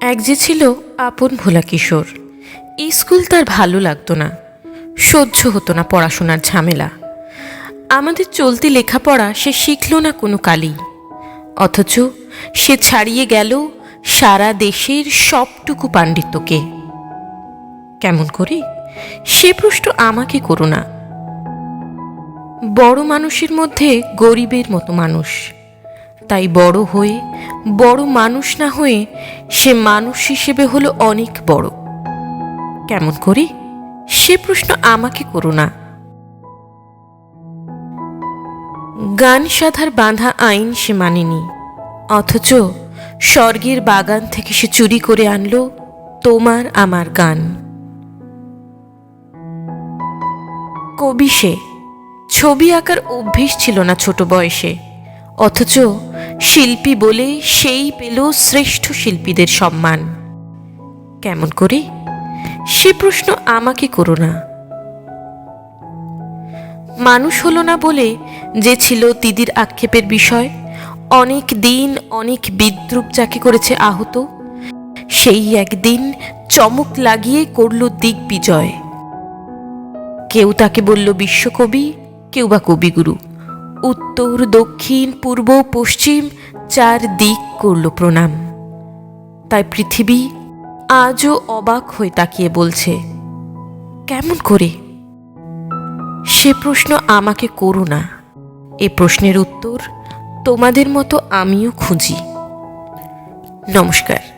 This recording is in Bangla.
এক যে ছিল আপন ভোলা কিশোর। স্কুল তার ভালো লাগতো না। সহ্য হতো না পড়াশোনার ঝামেলা। আমাদের চলতি লেখাপড়া সে শিখল না কোনো কালেই। অথচ সে ছাড়িয়ে গেল সারা দেশের সবটুকু পাণ্ডিত্যকে। কেমন করে? সে প্রশ্ন আমাকে করো না। বড় মানুষের মধ্যে গরিবের মতো মানুষ। তাই বড় হয়ে, বড় মানুষ না হয়ে সে মানুষ হিসেবে হলো অনেক বড়। কেমন করি? সে প্রশ্ন আমাকে করো না। গান সাধার বাঁধা আইন সে মানেনি, অথচ স্বর্গের বাগান থেকে সে চুরি করে আনলো তোমার আমার গান। কবি সে, ছবি আঁকার অভ্যেস ছিল না ছোট বয়সে, অথচ শিল্পী বলে সেই পেল শ্রেষ্ঠ শিল্পীদের সম্মান। কেমন করে? সে প্রশ্ন আমাকে করো না। মানুষ হলো না বলে যে ছিল দিদির আক্ষেপের বিষয়। অনেক দিন অনেক বিদ্রুপ যাকে করেছে আহত। সেই একদিন চমক লাগিয়ে করল দিগ্বিজয়। কেউ তাকে বলল বিশ্বকবি, কেউ বা কবিগুরু। উত্তর, দক্ষিণ, পূর্ব, পশ্চিম চার দিক করল প্রণাম। তাই পৃথিবী আজও অবাক হয়ে তাকিয়ে বলছে, কেমন করে? সে প্রশ্ন আমাকে করো না। এ প্রশ্নের উত্তর তোমাদের মতো আমিও খুঁজি। নমস্কার।